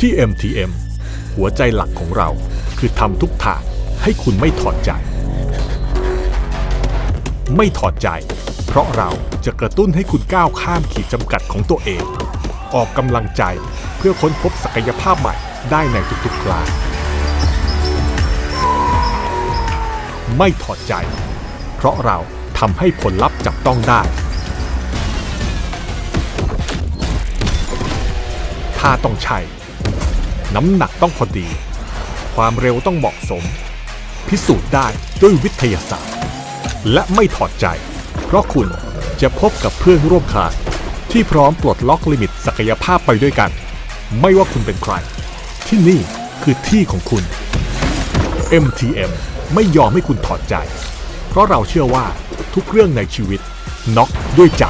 ที่ MTM หัวใจหลักของเราคือทำทุกทางให้คุณไม่ถอดใจ ไม่ถอดใจ เพราะเราจะกระตุ้นให้คุณก้าวข้ามขีดจำกัดของตัวเอง ออกกำลังใจเพื่อค้นพบศักยภาพใหม่ได้ในทุกๆครั้งไม่ถอดใจ เพราะเราทำให้ผลลัพธ์จับต้องได้ท่าต้องใช่ น้ำหนักต้องพอดี ความเร็วต้องเหมาะสม พิสูจน์ได้ด้วยวิทยาศาสตร์ และไม่ถอดใจ เพราะคุณจะพบกับเพื่อนร่วมคลาสที่พร้อมปลดล็อกลิมิตศักยภาพไปด้วยกัน ไม่ว่าคุณเป็นใคร ที่นี่คือที่ของคุณ MTM ไม่ยอมให้คุณถอดใจ เพราะเราเชื่อว่าทุกเรื่องในชีวิตน็อกด้วยใจ